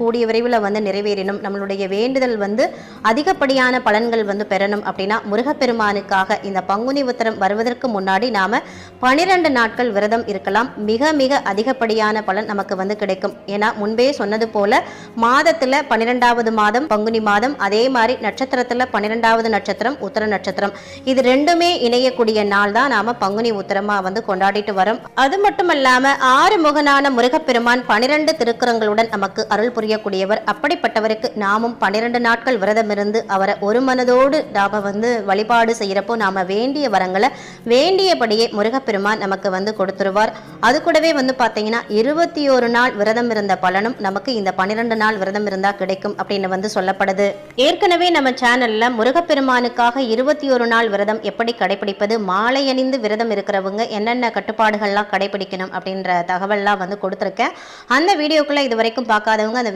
கூடிய விரைவில் வந்து நிறைவேறணும் நம்மளுடைய வேண்டுதல் வந்து அதிகப்படியான பலன்கள் வந்து பெறணும் அப்படின்னா முருகப்பெருமானுக்காக இந்த பங்குனி உத்தரம் வருவதற்கு முன்னாடி நாம் பனிரெண்டு நாட்கள் விரதம் இருக்கலாம். மிக மிக அதிகப்படியான பலன் நமக்கு வந்து கிடைக்கும். ஏன்னா முன்பே சொன்னது போல மாதத்துல பன்னிரெண்டாவது மாதம் பங்குனி மாதம் அதே மாதிரி நட்சத்திரத்துல பன்னிரெண்டாவது நட்சத்திரம் உத்தர நட்சத்திரம். இது ரெண்டுமே இணையக்கூடிய நாள் தான் நாம பங்குனி உத்தரமாக வந்து கொண்டாடிட்டு வரோம். அது மட்டும் ஆறு முகனான முருகப்பெருமான் பனிரெண்டு திருக்குறங்களுடன் நமக்கு அருள் புரியக்கூடியவர். அப்படிப்பட்டவருக்கு நாமும் பன்னிரெண்டு நாட்கள் விரதம் இருந்து அவரை ஒரு மனதோடு நாம் வந்து வழிபாடு செய்யறப்போ நாம வேண்டிய வரங்களை வேண்டியபடியே முருகப்பெருமான் நமக்கு வந்து கொடுத்துருவார். அது கூடவே வந்து பார்த்தீங்கன்னா இருபத்தி ஒரு நாள் விரதம் இருந்த பலனும் நமக்கு இந்த பன்னிரெண்டு நாள் விரதம் இருந்தால் கிடைக்கும் அப்படின்னு வந்து சொல்லப்படுது. ஏற்கனவே நம்ம சேனல்ல முருகப்பெருமானுக்காக இருபத்தி ஒரு நாள் விரதம் எப்படி கடைபிடிப்பது மாலை அணிந்து விரதம் இருக்கிறவங்க என்னென்ன கட்டுப்பாடுகள்லாம் கடைபிடிக்கணும் அப்படின்ற தகவல்லாம் வந்து கொடுத்துருக்கேன். அந்த வீடியோக்குள்ள இது வரைக்கும் பார்க்காதவங்க அந்த